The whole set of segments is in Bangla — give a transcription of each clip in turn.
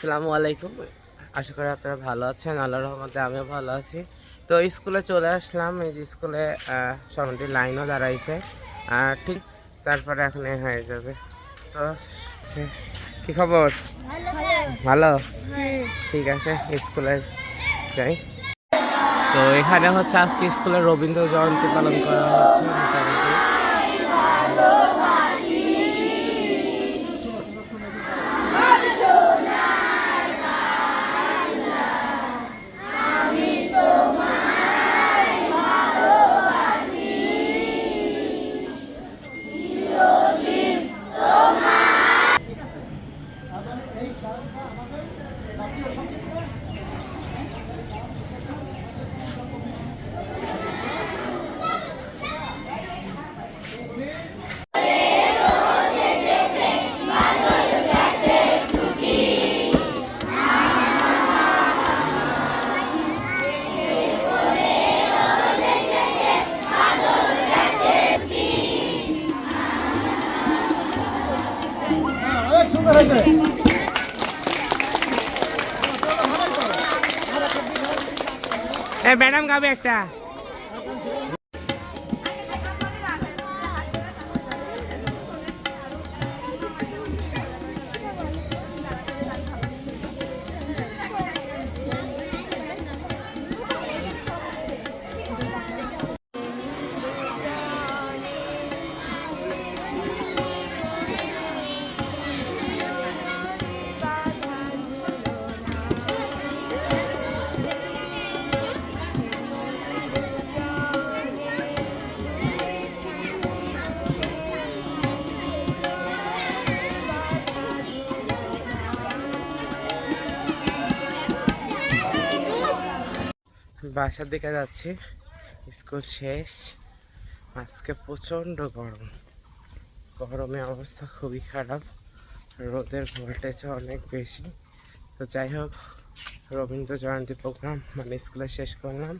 আসসালামু আলাইকুম। আশা করি আপনারা ভালো আছেন আল্লাহ রহমতে আমিও ভালো আছি। তো স্কুলে চলে আসলাম এই যে স্কুলে সমানটি লাইনও দাঁড়াইছে আর ঠিক তারপরে এখন হয়ে যাবে। তো কি খবর? ভালো ঠিক আছে স্কুলে যাই। তো এখানে হচ্ছে আজকে স্কুলে রবীন্দ্র জয়ন্তী পালন করা হচ্ছে মোটামুটি। এ একটা। বাসার দিকে যাচ্ছি। স্কুল শেষ। আজকে প্রচণ্ড গরম। গরমে অবস্থা খুবই খারাপ। রোদের ভোল্টেজ অনেক বেশি। তো যাই হোক, রবীন্দ্র জয়ন্তী প্রোগ্রাম মানে স্কুলে শেষ করলাম।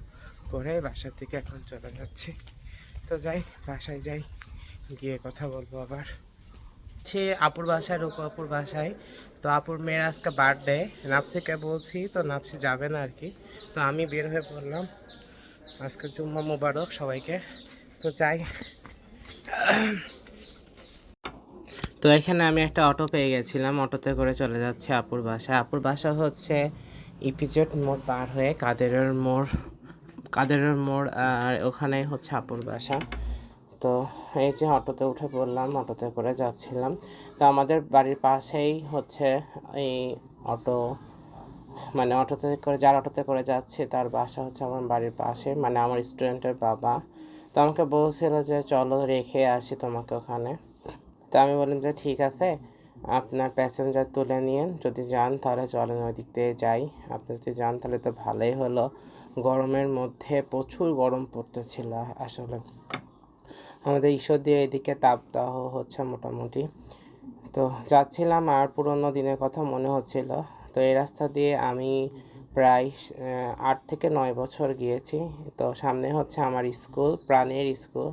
করে বাসার দিকে এখন চলে যাচ্ছি। তো যাই, বাসায় যাই। গিয়ে কথা বলব আবার। হচ্ছে আপুর বাসায়, রূপা আপুর বাসায়। তো আপুর মেয়ের আজকে বার্থডে নাপসিকে বলছি, তো নাপসি যাবে না আর কি। তো আমি বের হয়ে পড়লাম। আজকে জুম্মা মুবারক সবাইকে। তো যাই। তো এখানে আমি একটা অটো পেয়ে গেছিলাম। অটোতে করে চলে যাচ্ছে আপুর বাসা আপুর বাসা হচ্ছে ইপিজেড মোড় পার হয়ে কাদেরের মোড় কাদেরের মোড়, আর ওখানে হচ্ছে আপুর বাসা। তো এই যে অটোতে উঠে পড়লাম, অটোতে করে যাচ্ছিলাম। তো আমাদের বাড়ির পাশেই হচ্ছে এই অটো মানে অটোতে করে, যার অটোতে করে যাচ্ছে, তার বাসা হচ্ছে আমার বাড়ির পাশে মানে আমার স্টুডেন্টের বাবা। তো আমাকে বলছিল যে, চলো রেখে আসি তোমাকে ওখানে। তো আমি বললাম যে, ঠিক আছে, আপনার প্যাসেঞ্জার তুলে নিন যদি যান, তাহলে চলেন ওই দিক দিয়ে যাই। আপনি যদি যান, তাহলে তো ভালোই হলো। গরমের মধ্যে প্রচুর গরম পড়তেছিল আসলে। আমাদের ঈশ্বর দিয়ে এদিকে তাপদাহ হচ্ছে মোটামুটি। তো যাচ্ছিলাম আর পুরোনো দিনের কথা মনে হচ্ছিল। তো এই রাস্তা দিয়ে আমি প্রায় আট থেকে নয় বছর গিয়েছি। তো সামনে হচ্ছে আমার স্কুল, প্রাণের school,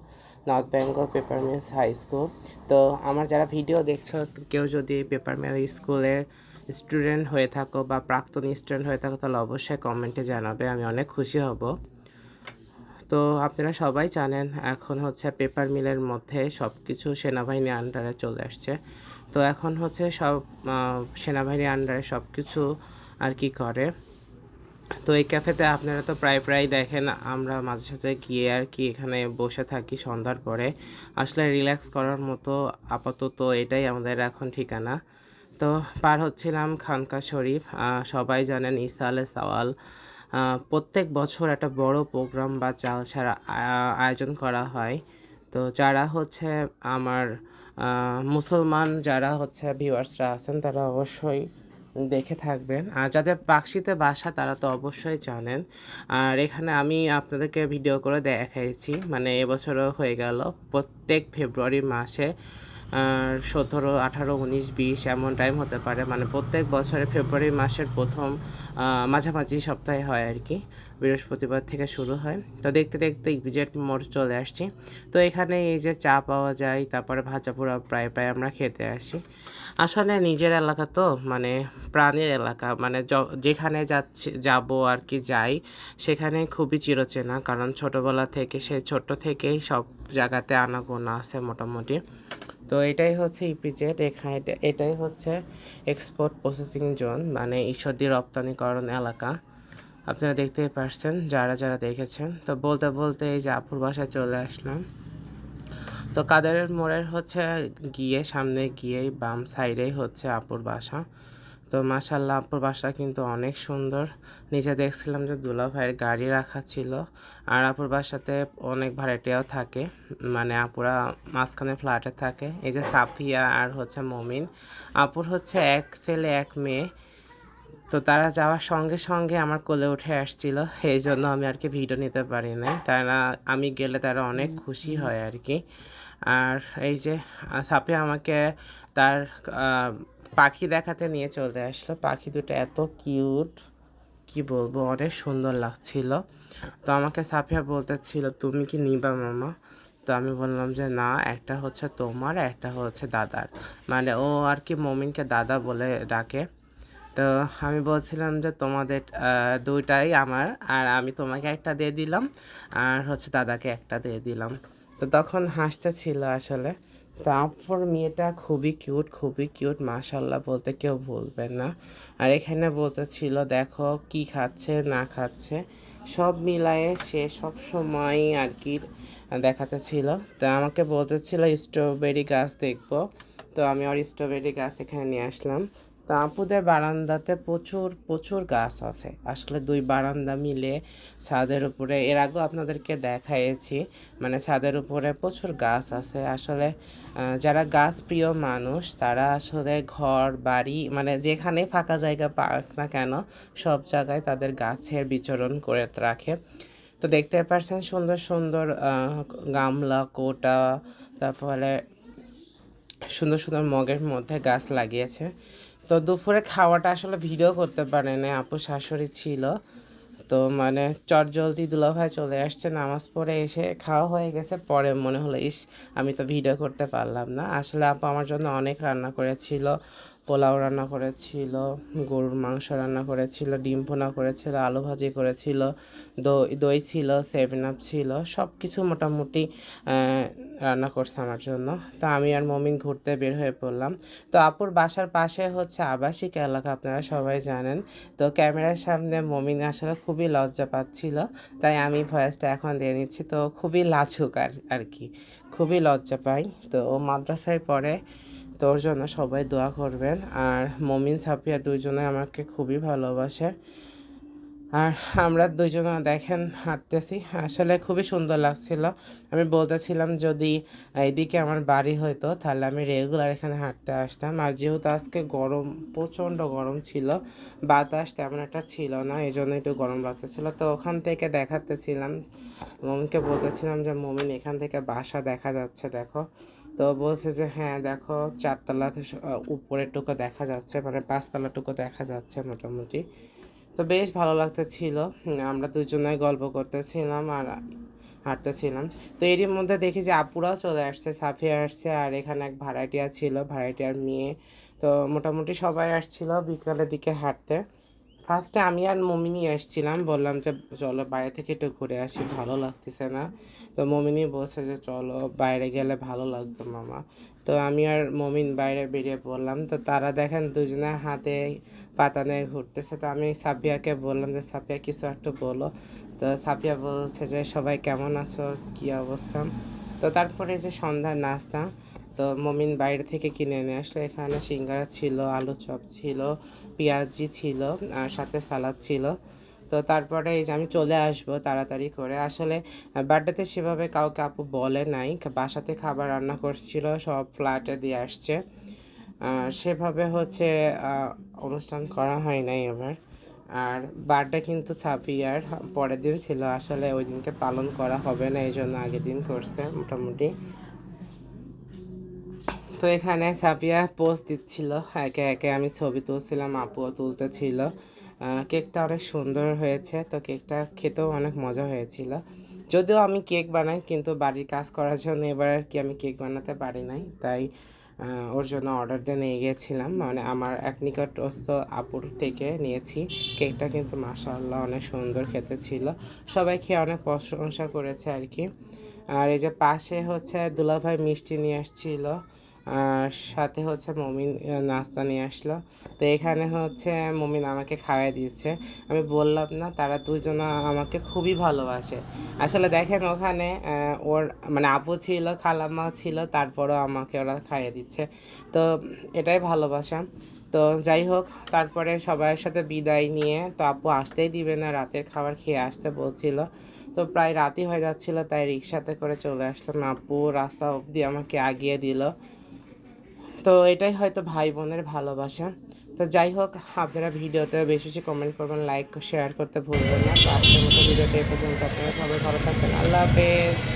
North Bengal Paper Mills High School. তো আমার যারা ভিডিও দেখছ, কেউ যদি পেপার মিল স্কুলের স্টুডেন্ট হয়ে থাকো বা প্রাক্তন স্টুডেন্ট হয়ে থাকো, তাহলে অবশ্যই কমেন্টে জানাবে, আমি অনেক খুশি হব। তো আপনারা সবাই জানেন এখন হচ্ছে পেপার মিলের মধ্যে সব কিছু সেনাবাহিনী আন্ডারে চলে আসছে। তো এখন হচ্ছে সব সেনাবাহিনীর আন্ডারে সব কিছু আর কি করে। তো এই ক্যাফেতে আপনারা তো প্রায় প্রায় দেখেন, আমরা মাঝে সাঝে গিয়ে আর কি এখানে বসে থাকি সন্ধ্যার পরে। আসলে রিল্যাক্স করার মতো আপাতত এটাই আমাদের এখন ঠিকানা। তো পার হচ্ছিলাম খানকা শরীফ সবাই জানেন ইসা আলে সাওয়াল প্রত্যেক বছর একটা বড় প্রোগ্রাম বা চাল ছাড়া আয়োজন করা হয়। তো যারা হচ্ছে আমার মুসলমান যারা হচ্ছে ভিউয়ার্সরা আছেন, তারা অবশ্যই দেখে থাকবেন। আর যাদের পাকশিতে বাসা, তারা তো অবশ্যই জানেন। আর এখানে আমি আপনাদেরকে ভিডিও করে দেখাইছি। মানে এবছরও হয়ে গেল। প্রত্যেক ফেব্রুয়ারি মাসে সতেরো, আঠারো, উনিশ, বিশ এমন টাইম হতে পারে। মানে প্রত্যেক বছরে ফেব্রুয়ারি মাসের প্রথম মাঝামাঝি সপ্তাহে হয় আর কি। বৃহস্পতিবার থেকে শুরু হয়। তো দেখতে দেখতে বিজেট মোড় চলে আসছি। তো এখানে এই যে চা পাওয়া যায়, তারপরে ভাজা পোড়া প্রায় প্রায় আমরা খেতে আসি। আসলে নিজের এলাকা তো মানে প্রাণের এলাকা। মানে যেখানে যাচ্ছি, যাব আর কি যাই, সেখানে খুবই চিরচেনা। কারণ ছোটোবেলা থেকে, সে ছোট থেকেই সব জায়গাতে আনাগোনা আছে মোটামুটি। তো এটাই হচ্ছে ইপিজেড, এখানে এটাই হচ্ছে এক্সপোর্ট প্রসেসিং জোন মানে ঈশ্বরদী রপ্তানিকরণ এলাকা। আপনারা দেখতেই পারছেন, যারা যারা দেখেছেন। তো বলতে বলতে এই যে আপুর বাসায় চলে আসলাম। তো কাদেরের মোড়ের হচ্ছে গিয়ে, সামনে গিয়েই বাম সাইডেই হচ্ছে আপুর বাসা। তো মাসাল্লাহ আপুর বাসা কিন্তু অনেক সুন্দর। নিচে দেখছিলাম যে দুলা ভাইয়ের গাড়ি রাখা ছিল আর আপুর বাসাতে অনেক ভাড়াটিয়াও থাকে। মানে আপুরা মাঝখানে ফ্ল্যাটে থাকে। এই যে সাফিয়া আর হচ্ছে মমিন। আপুর হচ্ছে এক ছেলে, এক মেয়ে। তো তারা যাওয়ার সঙ্গে সঙ্গে আমার কোলে উঠে আসছিল। এই জন্য আমি আর কি ভিডিও নিতে পারি নাই। তারা, আমি গেলে তারা অনেক খুশি হয় আর কি। আর এই যে সাপিয়া আমাকে তার পাখি দেখাতে নিয়ে চলে আসলো। পাখি দুটো এত কিউট, কি বলব, অনেক সুন্দর লাগছিল। তো আমাকে সাফিয়া বলতেছিল, তুমি কি নিবা মামা? তো আমি বললাম যে, না, একটা হচ্ছে তোমার, একটা হচ্ছে দাদার। মানে ও আর কি মমিনকে দাদা বলে ডাকে। তো আমি বলছিলাম যে, তোমাদের দুইটাই আমার, আর আমি তোমাকে একটা দিয়ে দিলাম, আর হচ্ছে দাদাকে একটা দিয়ে দিলাম। তো তখন হাসতে ছিল আসলে। তারপর মেয়েটা খুবই কিউট খুবই কিউট মাশাল্লাহ বলতে কেউ ভুলবেন না। আর এখানে বলতে ছিল দেখো কি খাচ্ছে, না খাচ্ছে। সব মিলায়ে সে সব সময় আর কি দেখাতে ছিল তা আমাকে বলতেছিল, স্ট্রবেরি গাছ দেখব। তো আমি আর স্ট্রবেরি গাছ এখানে নিয়ে আসলাম। তো আপুদের বারান্দাতে প্রচুর প্রচুর গাছ আছে। আসলে দুই বারান্দা মিলে ছাদের উপরে, এর আগেও আপনাদেরকে দেখাইছি মানে ছাদের উপরে প্রচুর গাছ আছে। আসলে যারা গাছ প্রিয় মানুষ, তারা আসলে ঘর, বাড়ি মানে যেখানে ফাঁকা জায়গা পাক না কেন, সব জায়গায় তাদের গাছের বিচরণ করে রাখে। তো দেখতে পারছেন সুন্দর সুন্দর গামলা, কোটা, তারপরে সুন্দর সুন্দর মগের মধ্যে গাছ লাগিয়েছে। তো দুপুরে খাওয়াটা আসলে ভিডিও করতে পারে না আপু শাশুড়ি ছিল। তো মানে চট জলদি দুলাভাই চলে আসছে, নামাজ পড়ে এসে খাওয়া হয়ে গেছে, পরে মনে হলো, ইস, আমি তো ভিডিও করতে পারলাম না। আসলে আপু আমার জন্য অনেক রান্না করেছিল পোলাও রান্না করেছিল, গরুর মাংস রান্না করেছিল, ডিম ভুনা করেছিল, আলু ভাজি করেছিল, দই দই ছিল সেভেন আপ ছিল সব কিছু মোটামুটি রান্না করছে আমার জন্য। তো আমি আর মমিন ঘুরতে বের হয়ে পড়লাম। তো আপুর বাসার পাশে হচ্ছে আবাসিক এলাকা, আপনারা সবাই জানেন। তো ক্যামেরার সামনে মমিন আসলে খুবই লজ্জা পাচ্ছিল, তাই আমি ভয়েসটা এখন দিয়ে নিচ্ছি। তো খুবই লাজুক আর আর কি, খুবই লজ্জা পাই। তো ও মাদ্রাসায় পড়ে তোর জন্য সবাই দোয়া করবেন। আর মমিন, সাফিয়া দুজনে আমাকে খুবই ভালোবাসে। আর আমরা দুইজনে দেখেন হাঁটতেছি। আসলে খুবই সুন্দর লাগছিল। আমি বলতেছিলাম যদি এইদিকে আমার বাড়ি হতো তাহলে আমি রেগুলার এখানে হাঁটতে আসতাম। আর যেহেতু আজকে গরম, প্রচণ্ড গরম ছিল, বাতাস তেমন একটা ছিল না এই জন্য একটু গরম লাগতেছিল। তো ওখান থেকে দেখাতেছিলাম। মমিনকে বলতেছিলাম যে, মমিন, এখান থেকে বাসা দেখা যাচ্ছে, দেখো। তো বলছে যে হ্যাঁ দেখো চারতলা উপরের টুকু দেখা যাচ্ছে মানে পাঁচতলা টুকু দেখা যাচ্ছে মোটামুটি। তো বেশ ভালো লাগতেছিল আমরা দুজনে গল্প করতেছিলাম আর হাঁটতেছিলাম। তো এরই মধ্যে দেখি যে আপুরাও চলে আসছে, সাফিয়া আসছে আর এখানে এক ভাড়াটিয়া ছিল, ভাড়াটিয়ার মেয়ে। তো মোটামুটি সবাই আসছিল বিকালের দিকে হাঁটতে। ফার্স্টে আমি আর মমিনি আসছিলাম বললাম যে, চলো বাইরে থেকে একটু ঘুরে আসি, ভালো লাগতেছে না। তো মমিনি বলছে যে, চলো বাইরে গেলে ভালো লাগবে মামা। তো আমি আর মমিন বাইরে বেরিয়ে পড়লাম। তো তারা দেখেন দুজনে হাতে পাতা নিয়ে ঘুরতেছে। তো আমি সাফিয়াকে বললাম যে, সাফিয়া, কিছু একটু বলো। তো সাফিয়া বলছে যে, সবাই কেমন আছো? কী অবস্থা? তো তারপরে যে সন্ধ্যার নাস্তা তো মমিন বাইরে থেকে কিনে এনে আসলো। এখানে সিঙ্গারা ছিল, আলু চপ ছিল, পেঁয়াজি ছিল, আর সাথে সালাদ ছিল। তো তারপরে এই যে আমি চলে আসব তাড়াতাড়ি করে। আসলে বার্থডেতে সেভাবে কাউকে আপু বলে নাই। বাসাতে খাবার রান্না করছিল, সব ফ্ল্যাটে দিয়ে আসছে। সেভাবে হচ্ছে অনুষ্ঠান করা হয় নাই এবার আর বার্থডে কিন্তু ছাপিয়ার পরের দিন ছিল। আসলে ওই দিনকে পালন করা হবে না, এই জন্য আগের দিন করছে মোটামুটি। তো এখানে সাফিয়া পোস্ট দিচ্ছিল। একে একে আমি ছবি তুলছিলাম আপুও তুলতেছিল। আহ, কেকটা অনেক সুন্দর হয়েছে তো কেকটা খেতেও অনেক মজা হয়েছিল। যদিও আমি কেক বানাই কিন্তু বাড়ির কাজ করার জন্য এবার আর কি আমি কেক বানাতে পারি নাই। তাই ওর জন্য অর্ডার দিয়ে নিয়ে গিয়েছিলাম মানে আমার এক নিকটস্থ আপুর থেকে নিয়েছি। কেকটা কিন্তু মাশাআল্লাহ অনেক সুন্দর খেতে ছিল। সবাই খেয়ে অনেক প্রশংসা করেছে আর কি। আর এই যে পাশে হচ্ছে দুলাভাই মিষ্টি নিয়ে আসছিল। আর সাথে হচ্ছে মমিন নাস্তা নিয়ে আসলো। তো এখানে হচ্ছে মমিন আমাকে খাওয়াই দিয়েছে। আমি বললাম, না, তারা দুজন আমাকে খুবই ভালোবাসে। আসলে দেখেন ওখানে ওর মানে আপু ছিল, খালাম্মা ছিল, তারপরও আমাকে ওরা খাইয়ে দিচ্ছে। তো এটাই ভালোবাসা। তো যাই হোক, তারপরে সবার সাথে বিদায় নিয়ে তো আপু আসতেই দিবে না, রাতের খাবার খেয়ে আসতে বলছিল। তো প্রায় রাতই হয়ে যাচ্ছিল, তাই রিক্সাতে করে চলে আসলাম। আপু রাস্তা অবধি আমাকে আগিয়ে দিল। তো এটাই হয়তো ভাই বোনের ভালোবাসা। তো যাই হোক, আপনারা ভিডিওতে বেশি বেশি কমেন্ট করবেন লাইক শেয়ার করতে ভুলবেন না। তো আজকের মতো ভিডিওতে এ পর্যন্ত। আপনারা সবাই ভালো থাকবেন। আল্লাহ হাফেজ।